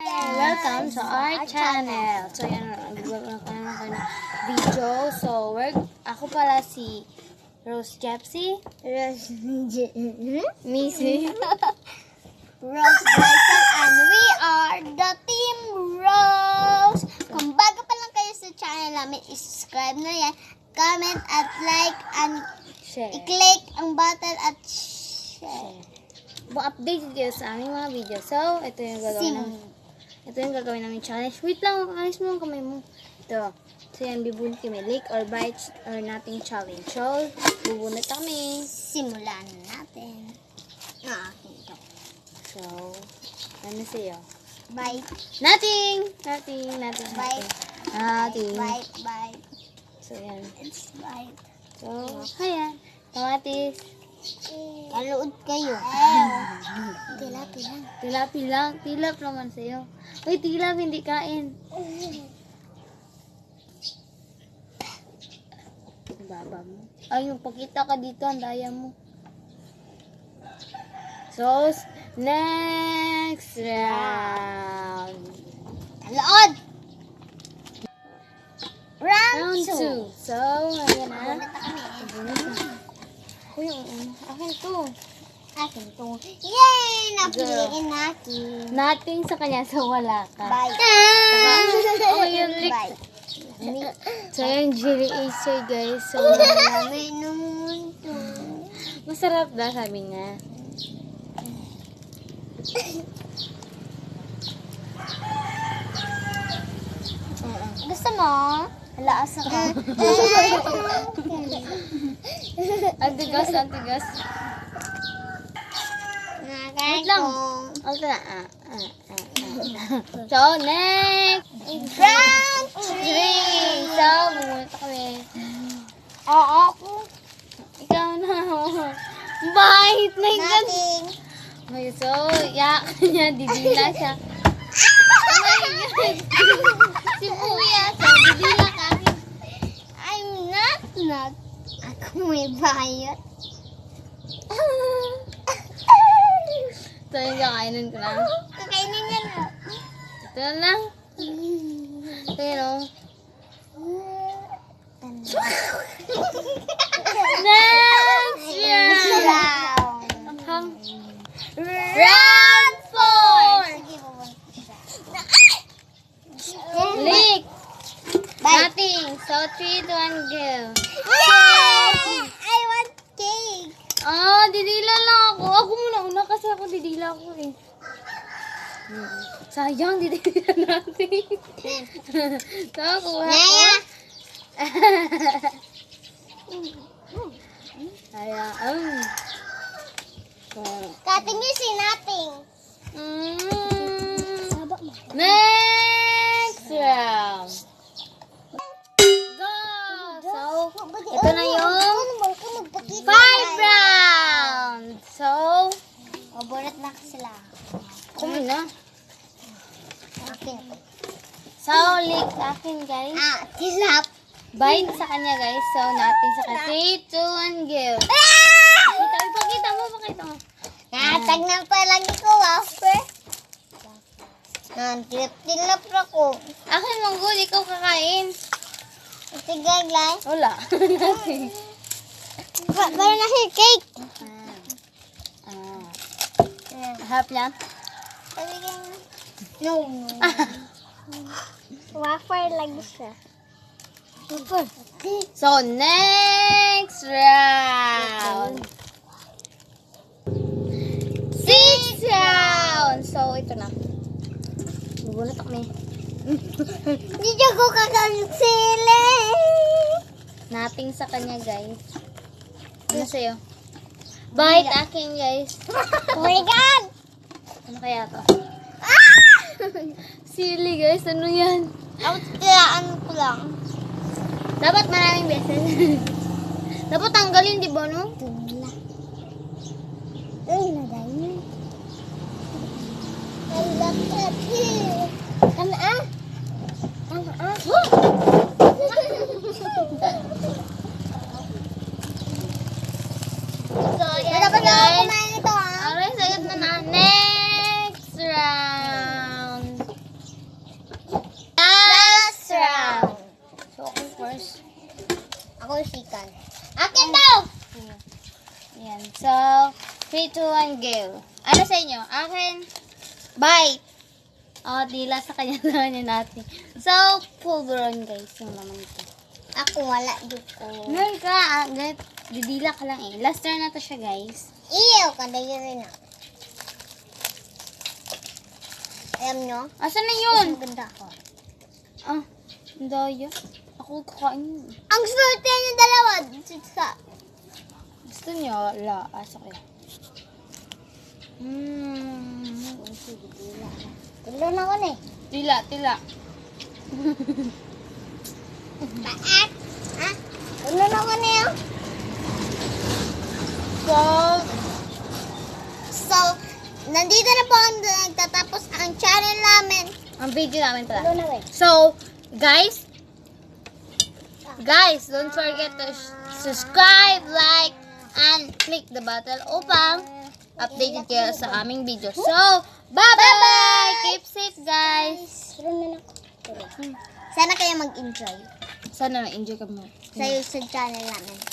welcome sa our channel. So, yan, nag-welcome ka naman kayo ng video. So, we're, ako pala si Rose Jepsy. Rose, Missy. Rose Bryson, and we are the Team Rose. Kung bago pa lang kayo sa channel namin, subscribe na yan, comment at like, and Share. i-click ang button at share. Kung updated kayo sa aming mga video. So, ito yung gagawin Sim. Ito yung gagawin namin challenge. Wait lang, ayos mo ang kamay mo. Ito. So, yan, bibunot kami. Lick or bite or nothing challenge. So, bubunot kami. Simulan natin. Ah, ito. So, ano sa'yo? Bite, Nothing! Nothing, nothing, bite, nothing. Bite, bite. So, yan. It's bite. So, ayan. Kamatis. Kaluod kayo. Tila, tila. Tilap, tilap. Tilap naman sa'yo. Uy, tilap, hindi kain. Baba mo. Ay, yung pakita ka dito, ang daya mo. So, next round. Kaluod! Round Round 2. 2. So, ayan na. Uy, akin to. Akin to. Yay! Napiliin natin. Nothing sa kanya, so wala ka. Bye. Oh, yun, lick. Bye. So, yung jelly acer, guys. So, Dami naman to. masarap na, sabi niya. Gusto mo? Laas ako. Ang tigas, ang tigas. Wait lang. Okay ah, ah, ah. So, next! Round Three! So, bumunta kami. Oo ako. Ikaw na. Bite na yung Nothing. Okay, so, yak niya, didila siya. Oh my God! si Kuya, so, didila ka. I'm not not. Ako may bayot. So, yung kakainin ko na. Kakainin niya na. Ito na lang. Pero, next round! Round. Round four. Lick! Nothing. So, 3, 2, 1, go. Yay! Ah, didila lang ako. Ako muna una kasi ako didila ako eh. Hmm. Sayang, didila natin. so, kuha ko. Naya. Kaya, um. So, Kating niyo si Nating. mm, Sabak mo. next round. Go! So, ito na yung five rounds. So, Mabulat na sila. Kumi na. Akin. So, lick akin, guys. Ah, tilap. Bite sa kanya, guys. So, natin sa kanya. 3, 2, 1, go. Ah! Pakita, pakita mo, pakita mo. Natag na pa lang ko, wafer. Nantilap-tilap na ko. Akin, manggol, ikaw kakain. Sige, Glay. Wala. Para na si cake. Ah. Sabi ka na. No. Wafer lang siya. Wafer. So, next round. Six round. So, ito na. Bubunot kami. Hindi ko kakaling sili. Nating sa kanya, guys. Ano sa'yo? Bite akin, guys. Oh my God! Ano kaya to? Ah! Silly, guys. Ano yan? Dapat kailangan ko lang. Dapat maraming beses. Dapat tanggalin, di ba, no? Tula. Ay, love that here. Kana ah. Kana ah. musical. Akin daw! Yan. So, 3, 2, 1, go. Ano sa inyo? Akin, bye! Oh, dila sa kanya naman yun natin. So, full grown guys yung naman ito. Ako, wala duko. Meron ka, ah, agad. Didila ka lang eh. Last turn na to siya guys. Iyo, kadayo rin ako. Alam nyo? Asan na yun? Ang ganda ko. Ah, ang dayo. Ako kakain. Ang swerte niyo dalawa. Sa, Gusto niyo? Wala. Asa kayo. Mmm. tulo na ko na eh. Tila, tila. Paat. Ha? Tulo na ko na yun. So, So, nandito na po ang nagtatapos ang channel namin. ang video namin pala. So, guys, guys, don't forget to subscribe, like, and click the button upang updated kayo sa aming video. So, bye-bye! Keep safe, guys! Sana kayo mag-enjoy Sana na-enjoy ka mo. sa, sa channel namin.